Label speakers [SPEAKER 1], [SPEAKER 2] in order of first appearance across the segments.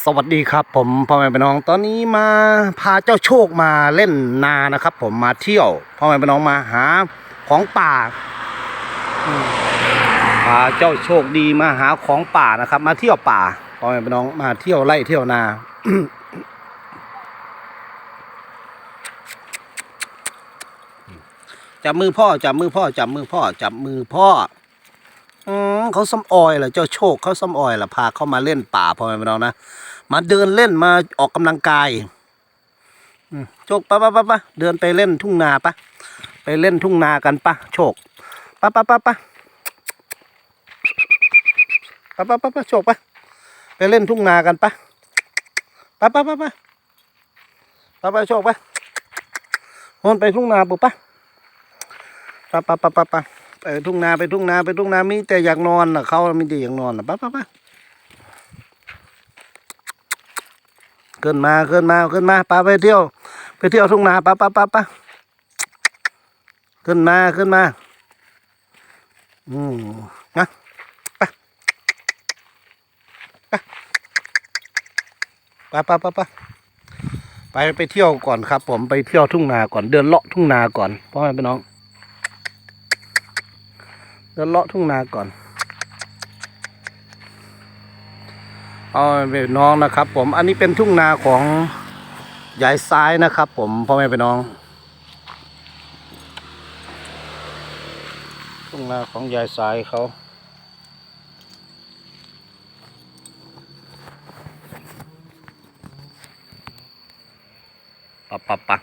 [SPEAKER 1] สวัสดีครับผมพ่อแม่พี่น้องตอนนี้มาพาเจ้าโชคมาเล่นนานะครับ ผมมาเที่ยวพ่อแม่พี่น้องมาหาของป่าพาเจ้าโชคดีมาหาของป่านะครับ มาเที่ยวป่าพ่อแม่พี่น้องมาเที่ยวไร่เที่ยวนาจับมือพ่อจับมือพ่อจับมือพ่อจับมือพ่อ อืมเขาซ้ำออยเหรอเจ้าโชคเขาซ้ำออยเหรอพาเขามาเล่นป่าพ่อแม่พี่น้องนะมาเดินเล่นมาออกกำลังกายโชคปะปะปะปะเดินไปเล่นทุ่งนาปะไปเล่นทุ่งนากันปะโชคปะปะปะปะปะปะปะปะโชคปะไปเล่นทุ่งนากันปะปะปะปะปะปะปะโชคปะโอนไปทุ่งนาปุ๊บปะปะปะปะปะปะ ไปทุ่งนาไปทุ่งนาไปทุ่งนามีแต่อยากนอนน่ะเขามีแต่อยากนอนน่ะไป้าป้าป้าขึ้นมาขึ้นมาขึ้นมาป้าไปเที่ยว ไปเที่ยวทุ่งนาป้าป้าป้าป้าขึ้นมาขึ้นมา อืมนะไปไปป้าป้าป้าไปไปเที่ยวก่อนครับ ผมไปเที่ยวทุ่งนาก่อนเดินเลาะทุ่งนาก่อนพ่อแม่พี่น้อง เดินเลาะทุ่งนาก่อน เอาไปน้องนะครับ ผม อันนี้เป็นทุ่งนาของยายซ้ายนะครับ ผมพ่อแม่พี่น้อง ทุ่งนาของยายซ้ายเขาปะปะปะ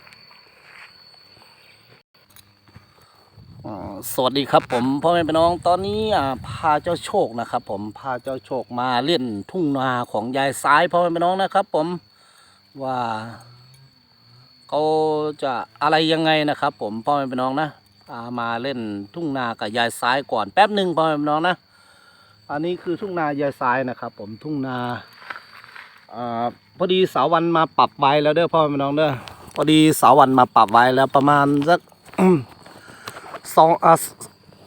[SPEAKER 1] อ่า สวัสดีครับผมพ่อแม่พี่น้องตอนนี้พาเจ้าโชคนะครับผมพาเจ้าโชคมาเล่นทุ่งนาของยายซ้ายพ่อแม่พี่น้องนะครับ ผมว่าเขาจะอะไรยังไงนะครับ ผมพ่อแม่พี่น้องนะามาเล่นทุ่งนากับยายซ้ายก่อนแป๊บหนึ่งพ่อแม่พี่น้องนะ อันนี้คือทุ่งนายายซ้ายนะครับ ผมทุ่งนาอพอดีสาววันมาปรับไว้แล้วเด้อพ่อแม่พี่น้องเด้อพอดีสาววันมาปรับไว้แล้วประมาณสัก สองอ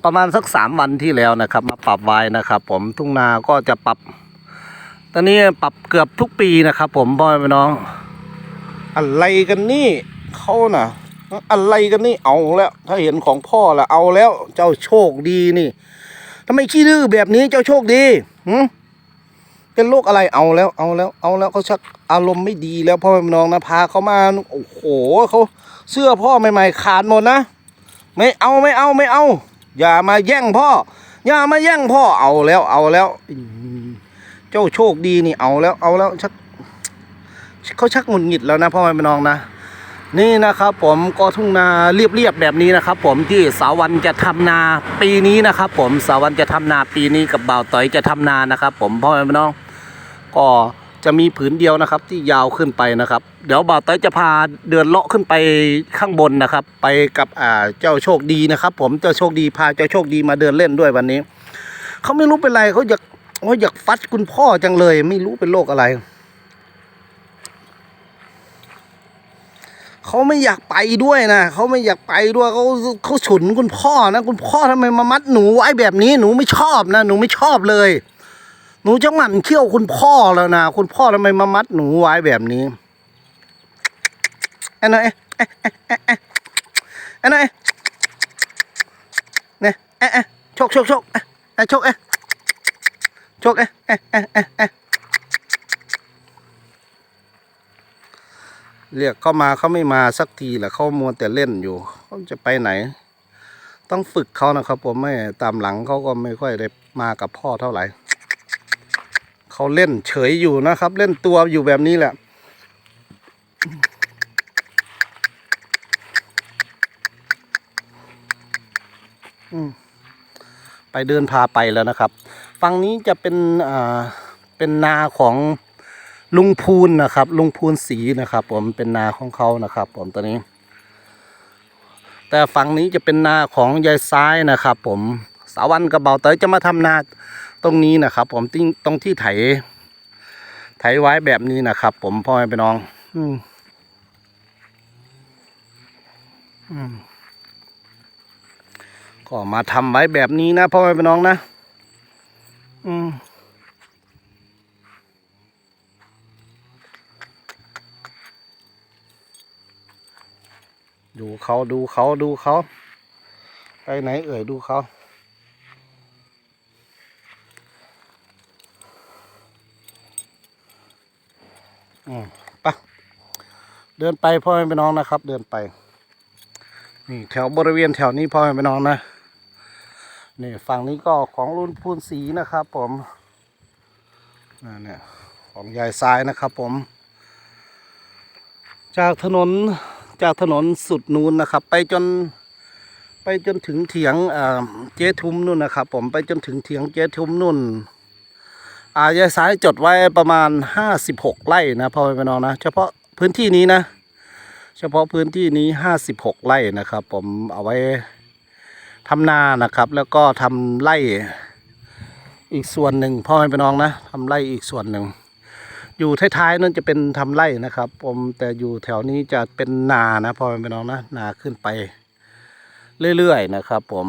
[SPEAKER 1] ประมาณสักสามวันที่แล้วนะครับ มาปรับไว้นะครับ ผมทุ่งนาก็จะปรับ ตอนนี้ปรับเกือบทุกปีนะครับ ผมพ่อแม่น้อง อะไรกันนี่เขาน่ะ อะไรกันนี่เอาแล้ว ถ้าเห็นของพ่อละเอาแล้ว เจ้าโชคดีนี่ทำไมขี้ดื้อแบบนี้เจ้าโชคดีหืมเป็นโรคอะไรเอาแล้ว เอาแล้ว เอาแล้วเขาชักอารมณ์ไม่ดีแล้วพ่อแม่น้องนะพาเขามาโอ้โหเขาเสื้อพ่อใหม่ ๆ ขาดหมดนะ ไม่เอาไม่เอาไม่เอา อย่ามาแย่งพ่อ อย่ามาแย่งพ่อเอาแล้วเอาแล้วเจ้าโชคดีนี่เอาแล้วเอาแล้วชักเขาชักหงุดหงิดแล้วนะพ่อแม่พี่น้องนะนี่นะครับผมก็ทุ่งนาเรียบๆแบบนี้นะครับ ผมที่สาวันจะทำนาปีนี้นะครับ ผมสาวันจะทำนาปีนี้กับบ่าวต่อยจะทำนานะครับ ผมพ่อแม่พี่น้อง ก็ จะมีผืนเดียวนะครับ ที่ยาวขึ้นไปนะครับ เดี๋ยวบ่าวต้อยจะพาเดินเลาะขึ้นไปข้างบนนะครับ ไปกับอ่าเจ้าโชคดีนะครับ ผมเจ้าโชคดีพาเจ้าโชคดีมาเดินเล่นด้วยวันนี้เขาไม่รู้เป็นไรเขาอยากเขาอยากฟัดคุณพ่อจังเลย ไม่รู้เป็นโรคอะไรเขาไม่อยากไปด้วยนะเขาไม่อยากไปด้วยเขาเขาฉุนคุณพ่อนะ คุณพ่อทำไมมามัดหนูไว้แบบนี้หนูไม่ชอบนะ หนูไม่ชอบเลย หนูจะหมั่นเขี้ยวคุณพ่อแล้วนะคุณพ่อทำไมมามัดหนูไว้แบบนี้ไอ้หน่อยไอ้หน่อยเนี่ยเอ๊ะเอ๊ะโชคโชคโชคเอ๊ะชคเอ๊ะชคเอ๊ะเอ๊ะเอ๊ะเอ๊ะเอ๊ะเรียกเข้ามาเขาไม่มาสักทีแหละเขามัวแต่เล่นอยู่เขาจะไปไหน ต้องฝึกเขานะครับผมไม่ตามหลังเขาก็ไม่ค่อยได้มากับพ่อเท่าไหร่ เขาเล่นเฉยอยู่นะครับ เล่นตัวอยู่แบบนี้แหละ ไปเดินพาไปแล้วนะครับ ฝั่งนี้จะเป็นอ่าเป็นนาของลุงพูนนะครับ ลุงพูนสีนะครับ ผมเป็นนาของเขานะครับ ผมตัวนี้ แต่ฝั่งนี้จะเป็นนาของยายซ้ายนะครับ ผม สาวันกับเบาเตยจะมาทำนาตรงนี้นะครับ ผมติ้งตรงที่ไถ ไถไว้แบบนี้นะครับ ผมพ่อแม่พี่น้องก็มาทำไว้แบบนี้นะพ่อแม่พี่น้องนะอืมดูเขาดูเขาดูเขา ไปไหนเอ่ยดูเขา อืมไปะเดินไปพ่อแม่พี่น้องนะครับ เดินไป นี่แถวบริเวณแถวนี้พ่อแม่พี่น้องนะนี่ฝั่งนี้ก็ของรุ่นพูนสีนะครับผมนั่นเนี่ยของยายซ้ายนะครับผม จากถนนจากถนนสุดนูนนะครับ ไปจนไปจนถึงเถียงเจ๊ทุมนู่นนะครับ ผมไปจนถึงเถียงเจ๊ทุมนู่น อายายซ้ายจดไว้ประมาณห้าสิบหกไร่นะพ่อแม่พี่น้องนะ เฉพาะพื้นที่นี้นะ เฉพาะพื้นที่นี้ห้าสิบหกไร่นะครับ ผมเอาไว้ทำนานะครับ แล้วก็ทำไร่อีกส่วนหนึ่งพ่อแม่พี่น้องนะทำไร่อีกส่วนหนึ่งอยู่ท้ายๆนั่นจะเป็นทำไร่นะครับ ผมแต่อยู่แถวนี้จะเป็นนานะพ่อแม่พี่น้องนะนาขึ้นไป เรื่อยๆนะครับ ผม